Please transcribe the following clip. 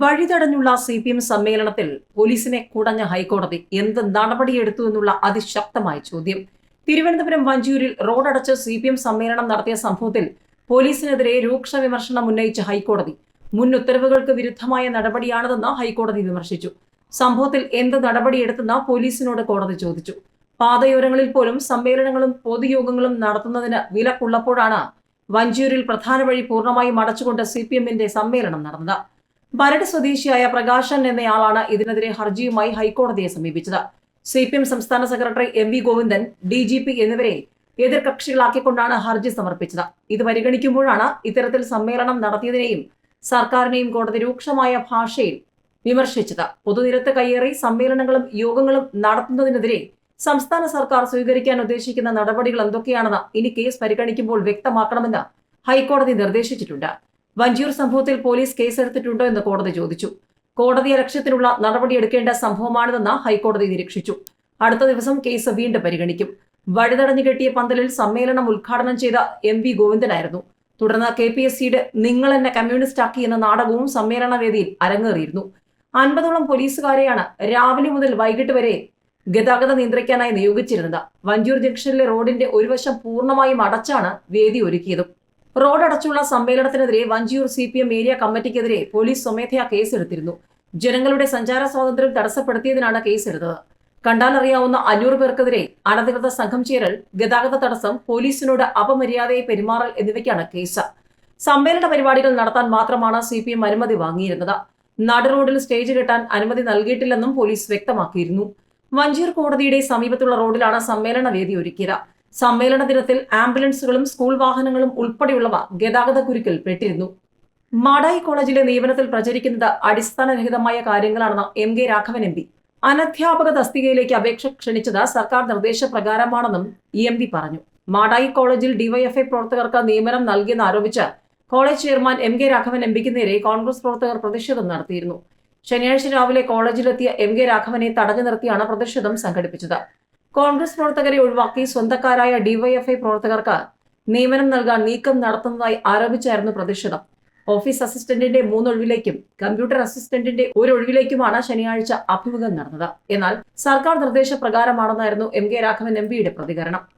വഴിതടഞ്ഞുള്ള C P M സമ്മേളനത്തിൽ പോലീസിനെ കുടഞ്ഞ ഹൈക്കോടതി എന്ത് നടപടിയെടുത്തു എന്നുള്ള അതിശക്തമായ ചോദ്യം. തിരുവനന്തപുരം വഞ്ചൂരിൽ റോഡടച്ച് സി പി എം സമ്മേളനം നടത്തിയ സംഭവത്തിൽ പോലീസിനെതിരെ രൂക്ഷ വിമർശനം ഉന്നയിച്ച ഹൈക്കോടതി. മുൻ ഉത്തരവുകൾക്ക് വിരുദ്ധമായ നടപടിയാണിതെന്ന് ഹൈക്കോടതി വിമർശിച്ചു. സംഭവത്തിൽ എന്ത് നടപടിയെടുത്തെന്ന് പോലീസിനോട് കോടതി ചോദിച്ചു. പാതയോരങ്ങളിൽ പോലും സമ്മേളനങ്ങളും പൊതുയോഗങ്ങളും നടത്തുന്നതിന് വിലക്കുള്ളപ്പോഴാണ് വഞ്ചൂരിൽ പ്രധാന വഴി പൂർണമായും അടച്ചുകൊണ്ട് സി പി എമ്മിന്റെ സമ്മേളനം നടന്നത്. ബരട് സ്വദേശിയായ പ്രകാശൻ എന്നയാളാണ് ഇതിനെതിരെ ഹർജിയുമായി ഹൈക്കോടതിയെ സമീപിച്ചത്. സി പി എം സംസ്ഥാന secretary M V Govindan D G P എന്നിവരെ എതിർകക്ഷികളാക്കിക്കൊണ്ടാണ് ഹർജി സമർപ്പിച്ചത്. ഇത് പരിഗണിക്കുമ്പോഴാണ് ഇത്തരത്തിൽ സമ്മേളനം നടത്തിയതിനെയും സർക്കാരിനെയും കോടതി രൂക്ഷമായ ഭാഷയിൽ വിമർശിച്ചത്. പൊതുനിരത്ത് കയ്യേറി സമ്മേളനങ്ങളും യോഗങ്ങളും നടത്തുന്നതിനെതിരെ സംസ്ഥാന സർക്കാർ സ്വീകരിക്കാൻ ഉദ്ദേശിക്കുന്ന നടപടികൾ എന്തൊക്കെയാണെന്ന് ഇനി കേസ് പരിഗണിക്കുമ്പോൾ വ്യക്തമാക്കണമെന്ന് ഹൈക്കോടതി നിർദ്ദേശിച്ചിട്ടുണ്ട്. വഞ്ചിയൂർ സംഭവത്തിൽ പോലീസ് കേസെടുത്തിട്ടുണ്ടോ എന്ന് കോടതി ചോദിച്ചു. കോടതി ലക്ഷ്യത്തിലുള്ള നടപടിയെടുക്കേണ്ട സംഭവമാണിതെന്ന് ഹൈക്കോടതി നിരീക്ഷിച്ചു. അടുത്ത ദിവസം കേസ് വീണ്ടും പരിഗണിക്കും. വഴിതടഞ്ഞു കെട്ടിയ പന്തലിൽ സമ്മേളനം ഉദ്ഘാടനം ചെയ്ത എം വി ഗോവിന്ദനായിരുന്നു. തുടർന്ന് കെ പി എസ് സിയുടെ നിങ്ങൾ എന്നെ കമ്മ്യൂണിസ്റ്റ് ആക്കി എന്ന നാടകവും സമ്മേളന വേദിയിൽ അരങ്ങേറിയിരുന്നു. അൻപതോളം പോലീസുകാരെയാണ് രാവിലെ മുതൽ വൈകിട്ട് വരെ ഗതാഗതം നിയന്ത്രിക്കാനായി നിയോഗിച്ചിരുന്നത്. വഞ്ചൂർ ജംഗ്ഷനിലെ റോഡിന്റെ ഒരു വശം പൂർണമായും അടച്ചാണ് വേദി ഒരുക്കിയതും. റോഡ് അടച്ചുള്ള സമ്മേളനത്തിനെതിരെ Vanchiyoor C P M area കമ്മിറ്റിക്കെതിരെ police സ്വമേധയാ കേസെടുത്തിരുന്നു. ജനങ്ങളുടെ സഞ്ചാര സ്വാതന്ത്ര്യം തടസ്സപ്പെടുത്തിയതിനാണ് കേസെടുത്തത്. കണ്ടാലറിയാവുന്ന അഞ്ഞൂറ് പേർക്കെതിരെ അനധികൃത സംഘം ചേരൽ ഗതാഗത തടസ്സം പോലീസിനോട് അപമര്യാദയെ പെരുമാറൽ എന്നിവയ്ക്കാണ് കേസ്. സമ്മേളന പരിപാടികൾ നടത്താൻ മാത്രമാണ് സി പി എം അനുമതി വാങ്ങിയിരുന്നത്. നാട് റോഡിൽ സ്റ്റേജ് കെട്ടാൻ അനുമതി നൽകിയിട്ടില്ലെന്നും പോലീസ് വ്യക്തമാക്കിയിരുന്നു. വഞ്ചിയൂർ കോടതിയുടെ സമീപത്തുള്ള റോഡിലാണ് സമ്മേളന വേദി ഒരുക്കിയത്. സമ്മേളന ദിനത്തിൽ ആംബുലൻസുകളും സ്കൂൾ വാഹനങ്ങളും ഉൾപ്പെടെയുള്ളവ ഗതാഗത കുരുക്കിൽ പെട്ടിരുന്നു. മാടായി കോളേജിലെ നിയമനത്തിൽ പ്രചരിക്കുന്നത് അടിസ്ഥാനരഹിതമായ കാര്യങ്ങളാണെന്ന് M K Raghavan M P. അനധ്യാപക തസ്തികയിലേക്ക് അപേക്ഷ ക്ഷണിച്ചത് സർക്കാർ നിർദ്ദേശപ്രകാരമാണെന്നും ഇ എം പി പറഞ്ഞു. മാടായി കോളേജിൽ ഡിവൈഎഫ്ഐ പ്രവർത്തകർക്ക് നിയമനം നൽകിയെന്ന് ആരോപിച്ച് college chairman M K Raghavan M പിക്ക് നേരെ കോൺഗ്രസ് പ്രവർത്തകർ പ്രതിഷേധം നടത്തിയിരുന്നു. ശനിയാഴ്ച രാവിലെ കോളേജിലെത്തിയ എം കെ രാഘവനെ തടഞ്ഞു നിർത്തിയാണ് പ്രതിഷേധം സംഘടിപ്പിച്ചത്. കോൺഗ്രസ് പ്രവർത്തകരെ ഒഴിവാക്കി സ്വന്തക്കാരായ ഡിവൈഎഫ്ഐ പ്രവർത്തകർക്ക് നിയമനം നൽകാൻ നീക്കം നടത്തുന്നതായി ആരോപിച്ചായിരുന്നു പ്രതിഷേധം. ഓഫീസ് അസിസ്റ്റന്റിന്റെ മൂന്നൊഴിവിലേക്കും കമ്പ്യൂട്ടർ അസിസ്റ്റന്റിന്റെ ഒരു ഒഴിവിലേക്കുമാണ് ശനിയാഴ്ച അഭിമുഖം നടന്നത്. എന്നാൽ സർക്കാർ നിർദ്ദേശപ്രകാരമാണെന്നായിരുന്നു എം കെ രാഘവൻ എം പിയുടെ പ്രതികരണം.